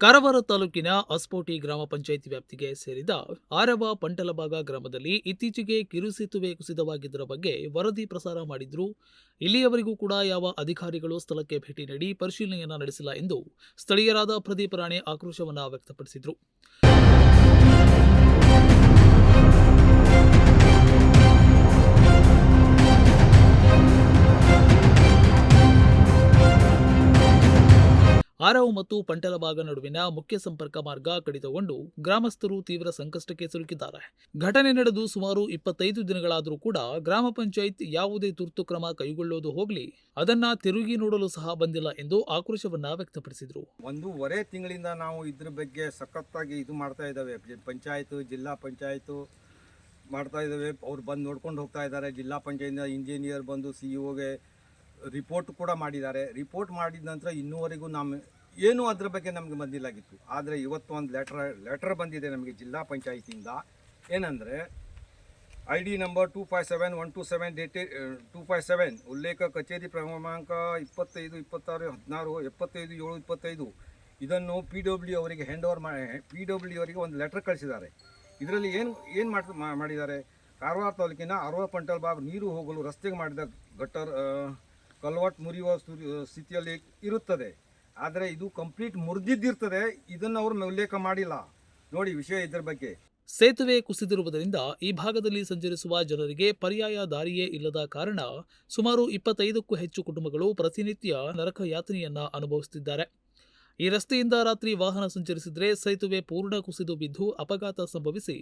ಕಾರವಾರ ತಾಲೂಕಿನ ಅಸ್ಪೋಟಿ ಗ್ರಾಮ ಪಂಚಾಯಿತಿ ವ್ಯಾಪ್ತಿಗೆ ಸೇರಿದ ಆರವ ಪಂಟಲಭಾಗ ಗ್ರಾಮದಲ್ಲಿ ಇತ್ತೀಚೆಗೆ ಕಿರುಸೇತುವೆ ಕುಸಿತವಾಗಿದ್ದರ ಬಗ್ಗೆ ವರದಿ ಪ್ರಸಾರ ಮಾಡಿದ್ರು. ಇಲ್ಲಿಯವರೆಗೂ ಕೂಡ ಯಾವ ಅಧಿಕಾರಿಗಳು ಸ್ಥಳಕ್ಕೆ ಭೇಟಿ ನೀಡಿ ಪರಿಶೀಲನೆಯನ್ನ ನಡೆಸಿಲ್ಲ ಎಂದು ಸ್ಥಳೀಯರಾದ ಪ್ರದೀಪ ರಾಣೆ ಆಕ್ರೋಶವನ್ನು ವ್ಯಕ್ತಪಡಿಸಿದ್ರು. ಆರವು ಮತ್ತು ಪಂಟಲಭಾಗ ನಡುವಿನ ಮುಖ್ಯ ಸಂಪರ್ಕ ಮಾರ್ಗ ಕಡಿತಗೊಂಡು ಗ್ರಾಮಸ್ಥರು ತೀವ್ರ ಸಂಕಷ್ಟಕ್ಕೆ ಸಿಲುಕಿದ್ದಾರೆ. ಘಟನೆ ನಡೆದು ಸುಮಾರು ಇಪ್ಪತ್ತೈದು ದಿನಗಳಾದರೂ ಕೂಡ ಗ್ರಾಮ ಪಂಚಾಯತ್ ಯಾವುದೇ ತುರ್ತು ಕ್ರಮ ಕೈಗೊಳ್ಳೋದು ಹೋಗಲಿ, ಅದನ್ನ ತಿರುಗಿ ನೋಡಲು ಸಹ ಬಂದಿಲ್ಲ ಎಂದು ಆಕ್ರೋಶವನ್ನ ವ್ಯಕ್ತಪಡಿಸಿದರು. ಒಂದೂವರೆ ತಿಂಗಳಿಂದ ನಾವು ಇದ್ರ ಬಗ್ಗೆ ಸಖತ್ತಾಗಿ ಇದು ಮಾಡ್ತಾ ಇದ್ದಾವೆ. ಪಂಚಾಯತ್, ಜಿಲ್ಲಾ ಪಂಚಾಯತ್ ಮಾಡ್ತಾ ಇದ್ದಾವೆ. ಅವ್ರು ಬಂದು ನೋಡ್ಕೊಂಡು ಹೋಗ್ತಾ ಇದ್ದಾರೆ. ಜಿಲ್ಲಾ ಪಂಚಾಯತ್ನ ಇಂಜಿನಿಯರ್ ಬಂದು ಸಿ ಇಒಗೆ ರಿಪೋರ್ಟ್ ಕೂಡ ಮಾಡಿದ್ದಾರೆ. ರಿಪೋರ್ಟ್ ಮಾಡಿದ ನಂತರ ಇನ್ನೂವರೆಗೂ ನಮ್ಮ ಏನೂ ಅದರ ಬಗ್ಗೆ ನಮಗೆ ಬಂದಿಲ್ಲಾಗಿತ್ತು. ಆದರೆ ಇವತ್ತು ಒಂದು ಲೆಟ್ರ್ ಲೆಟರ್ ಬಂದಿದೆ ನಮಗೆ ಜಿಲ್ಲಾ ಪಂಚಾಯತಿಯಿಂದ. ಏನಂದರೆ I D number two five seven one two seven dated two five seven ಉಲ್ಲೇಖ ಕಚೇರಿ ಕ್ರಮಾಂಕ ಇಪ್ಪತ್ತೈದು, ಇಪ್ಪತ್ತಾರು, ಹದಿನಾರು, ಎಪ್ಪತ್ತೈದು, ಏಳು, ಇಪ್ಪತ್ತೈದು. ಇದನ್ನು ಪಿ ಡಬ್ಲ್ಯೂ ಅವರಿಗೆ ಹ್ಯಾಂಡ್ ಓವರ್ ಮಾಡಿ ಪಿ ಡಬ್ಲ್ಯೂ ಅವರಿಗೆ ಒಂದು ಲೆಟರ್ ಕಳಿಸಿದ್ದಾರೆ. ಇದರಲ್ಲಿ ಏನು ಏನು ಮಾಡ್ ಮಾಡಿದ್ದಾರೆ? ಕಾರವಾರ ತಾಲೂಕಿನ ಅರವ ಪಂಟಲ್ ಬಾಬ್ ನೀರು ಹೋಗಲು ರಸ್ತೆಗೆ ಮಾಡಿದ ಗಟ್ಟರ್ ಕಲ್ವಟ್ ಮುರಿಯುವ ಸ್ಥು- ಸ್ಥಿತಿಯಲ್ಲಿ ಇರುತ್ತದೆ. ಆದರೆ ಇದು ಕಂಪ್ಲೀಟ್ ಮುರಿದಿದ್ದಿರ್ತದೆ. ಇದನ್ನು ಅವರು ಉಲ್ಲೇಖ ಮಾಡಿಲ್ಲ. ನೋಡಿ ವಿಷಯ ಇದರ ಬಗ್ಗೆ. ಸೇತುವೆ ಕುಸಿದಿರುವುದರಿಂದ ಈ ಭಾಗದಲ್ಲಿ ಸಂಚರಿಸುವ ಜನರಿಗೆ ಪರ್ಯಾಯ ದಾರಿಯೇ ಇಲ್ಲದ ಕಾರಣ ಸುಮಾರು ಇಪ್ಪತ್ತೈದಕ್ಕೂ ಹೆಚ್ಚು ಕುಟುಂಬಗಳು ಪ್ರತಿನಿತ್ಯ ನರಕ ಯಾತನೆಯನ್ನ ಅನುಭವಿಸುತ್ತಿದ್ದಾರೆ ಈ ರಸ್ತೆಯಿಂದ ರಾತ್ರಿ ವಾಹನ ಸಂಚರಿಸಿದರೆ ಸೇತುವೆ ಪೂರ್ಣ ಕುಸಿದು ಬಿದ್ದು ಅಪಘಾತ ಸಂಭವಿಸಿ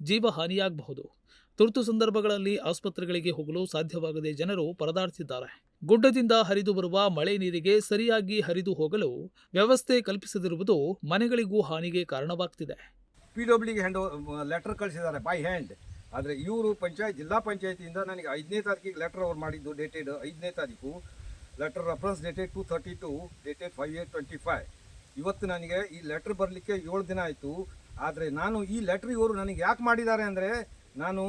ಜೀವಹಾನಿಯಾಗಬಹುದು ತುರ್ತು ಸಂದರ್ಭಗಳಲ್ಲಿ ಆಸ್ಪತ್ರೆಗಳಿಗೆ ಹೋಗಲು ಸಾಧ್ಯವಾಗದೆ ಜನರು ಪರದಾಡುತ್ತಿದ್ದಾರೆ ಗುಡ್ಡದಿಂದ ಹರಿದು ಬರುವ ಮಳೆ ನೀರಿಗೆ ಸರಿಯಾಗಿ ಹರಿದು ಹೋಗಲು ವ್ಯವಸ್ಥೆ ಕಲ್ಪಿಸದಿರುವುದು ಮನೆಗಳಿಗೂ ಹಾನಿಗೆ ಕಾರಣವಾಗ್ತಿದೆ. ಪಿ ಡಬ್ಲ್ಯೂಗೆ ಹ್ಯಾಂಡ್ ಲೆಟರ್ ಕಳಿಸಿದ್ದಾರೆ ಬೈ ಹ್ಯಾಂಡ್ ಆದರೆ ಇವರು ಪಂಚಾಯತ್, ಜಿಲ್ಲಾ ಪಂಚಾಯತಿಯಿಂದ ನನಗೆ ಐದನೇ ತಾರೀಕಿಗೆ ಲೆಟರ್ ಅವ್ರು ಮಾಡಿದ್ದು ಡೇಟೆಡ್ ಐದನೇ ತಾರೀಕು. Letter reference dated two thirty two dated five eight twenty five ಇವತ್ತು ನನಗೆ ಈ ಲೆಟ್ರ್ ಬರಲಿಕ್ಕೆ ಏಳು ದಿನ ಆಯಿತು. ಆದರೆ ನಾನು ಈ ಲೆಟ್ರ್ ಇವರು ನನಗೆ ಯಾಕೆ ಮಾಡಿದ್ದಾರೆ ಅಂದರೆ ನಾನು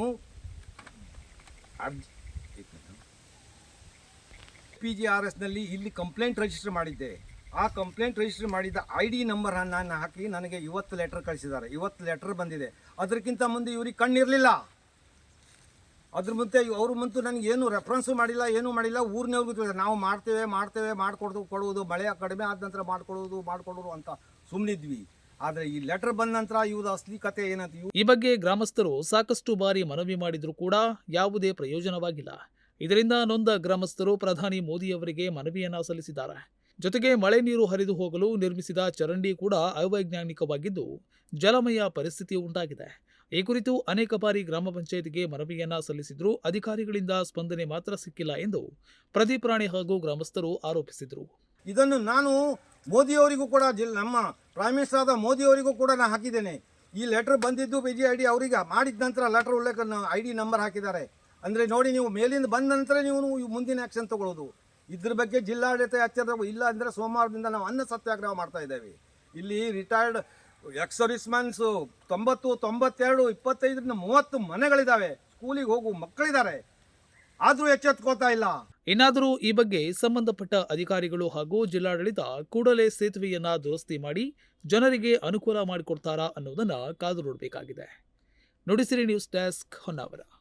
ಪಿ ಜಿ ಆರ್ ಎಸ್ನಲ್ಲಿ ಇಲ್ಲಿ ಕಂಪ್ಲೇಂಟ್ ರಿಜಿಸ್ಟರ್ ಮಾಡಿದ್ದೆ. ಆ ಕಂಪ್ಲೇಂಟ್ ರಿಜಿಸ್ಟರ್ ಮಾಡಿದ ಐ ಡಿ ನಂಬರ್ ನಾನು ಹಾಕಿ ನನಗೆ ಇವತ್ತು ಲೆಟ್ರ್ ಕಳಿಸಿದ್ದಾರೆ. ಇವತ್ತು ಲೆಟ್ರ್ ಬಂದಿದೆ. ಅದಕ್ಕಿಂತ ಮುಂದೆ ಇವ್ರಿಗೆ ಕಣ್ಣಿರಲಿಲ್ಲ. ಅದ್ರ ಮುಂದೆ ಅವ್ರ ಮುಂತು ನನಗೆ ಏನು ರೆಫರೆನ್ಸು ಮಾಡಿಲ್ಲ, ಏನೂ ಮಾಡಿಲ್ಲ, ಊರಿನವ್ರಿಗೂ ತಿಳಿದ ನಾವು ಮಾಡ್ತೇವೆ ಮಾಡ್ತೇವೆ, ಮಾಡಿಕೊಡ್ದು ಕೊಡುವುದು ಮಳೆ ಕಡಿಮೆ ಆದ ನಂತರ ಮಾಡಿಕೊಡುವುದು ಮಾಡಿಕೊಡೋದು ಅಂತ ಸುಮ್ಮನಿದ್ವಿ ಆದರೆ ಈ ಲೆಟರ್ ಬಂದ ನಂತರ ಇವ್ರ ಅಸಲಿ ಕತೆ ಏನಂತ ಈ ಬಗ್ಗೆ ಗ್ರಾಮಸ್ಥರು ಸಾಕಷ್ಟು ಬಾರಿ ಮನವಿ ಮಾಡಿದರೂ ಕೂಡ ಯಾವುದೇ ಪ್ರಯೋಜನವಾಗಿಲ್ಲ. ಇದರಿಂದ ನೊಂದ ಗ್ರಾಮಸ್ಥರು ಪ್ರಧಾನಿ ಮೋದಿಯವರಿಗೆ ಮನವಿಯನ್ನು ಸಲ್ಲಿಸಿದ್ದಾರೆ. ಜೊತೆಗೆ ಮಳೆ ನೀರು ಹರಿದು ಹೋಗಲು ನಿರ್ಮಿಸಿದ ಚರಂಡಿ ಕೂಡ ಅವೈಜ್ಞಾನಿಕವಾಗಿದ್ದು ಜಲಮಯ ಪರಿಸ್ಥಿತಿ ಉಂಟಾಗಿದೆ. ಈ ಕುರಿತು ಅನೇಕ ಬಾರಿ ಗ್ರಾಮ ಪಂಚಾಯತ್ಗೆ ಮನವಿಯನ್ನ ಸಲ್ಲಿಸಿದ್ರೂ ಅಧಿಕಾರಿಗಳಿಂದ ಸ್ಪಂದನೆ ಮಾತ್ರ ಸಿಕ್ಕಿಲ್ಲ ಎಂದು ಪ್ರದೀಪ್ ರಾಣೆ ಹಾಗೂ ಗ್ರಾಮಸ್ಥರು ಆರೋಪಿಸಿದರು. ಇದನ್ನು ನಾನು ಮೋದಿಯವರಿಗೂ ಕೂಡ ನಮ್ಮ ಪ್ರೈಮ್ ಮಿನಿಸ್ಟರ್ ಆದ ಮೋದಿಯವರಿಗೂ ಕೂಡ ನಾನು ಹಾಕಿದ್ದೇನೆ. ಈ ಲೆಟರ್ ಬಂದಿದ್ದು ಬಿ ಜಿ ಐ ಡಿ ಅವರಿಗೆ. ಮಾಡಿದ ನಂತರ ಲೆಟರ್ ಉಲ್ಲೇಖ ಐ ಡಿ ನಂಬರ್ ಹಾಕಿದ್ದಾರೆ. ಅಂದರೆ ನೋಡಿ ನೀವು ಮೇಲಿಂದ ಬಂದ ನಂತರ ನೀವು ಮುಂದಿನ ಆ್ಯಕ್ಷನ್ ತಗೊಳ್ಳೋದು. ಇದ್ರ ಬಗ್ಗೆ ಜಿಲ್ಲಾಡಳಿತ ಎಚ್ಚರ ಇಲ್ಲ ಅಂದರೆ ಸೋಮವಾರದಿಂದ ನಾವು ಅನ್ನ ಸತ್ಯಾಗ್ರಹ ಮಾಡ್ತಾ ಇದ್ದೇವೆ. ಇಲ್ಲಿ ರಿಟೈರ್ಡ್ ಎಕ್ಸ್ ಸರ್ವಿಸ್ಮನ್ಸು ತೊಂಬತ್ತು, ತೊಂಬತ್ತೆರಡು, ಇಪ್ಪತ್ತೈದರಿಂದ ಮೂವತ್ತು ಮನೆಗಳಿದ್ದಾವೆ ಸ್ಕೂಲಿಗೆ ಹೋಗು ಮಕ್ಕಳಿದ್ದಾರೆ ಆದರೂ ಎಚ್ಚೆತ್ಕೋತಾ ಇಲ್ಲ. ಇನ್ನಾದರೂ ಈ ಬಗ್ಗೆ ಸಂಬಂಧಪಟ್ಟ ಅಧಿಕಾರಿಗಳು ಹಾಗೂ ಜಿಲ್ಲಾಡಳಿತ ಕೂಡಲೇ ಸೇತುವೆಯನ್ನ ದುರಸ್ತಿ ಮಾಡಿ ಜನರಿಗೆ ಅನುಕೂಲ ಮಾಡಿಕೊಡ್ತಾರಾ ಅನ್ನೋದನ್ನು ಕಾದು ನೋಡಬೇಕಾಗಿದೆ. Nudisiri news desk Honnavar.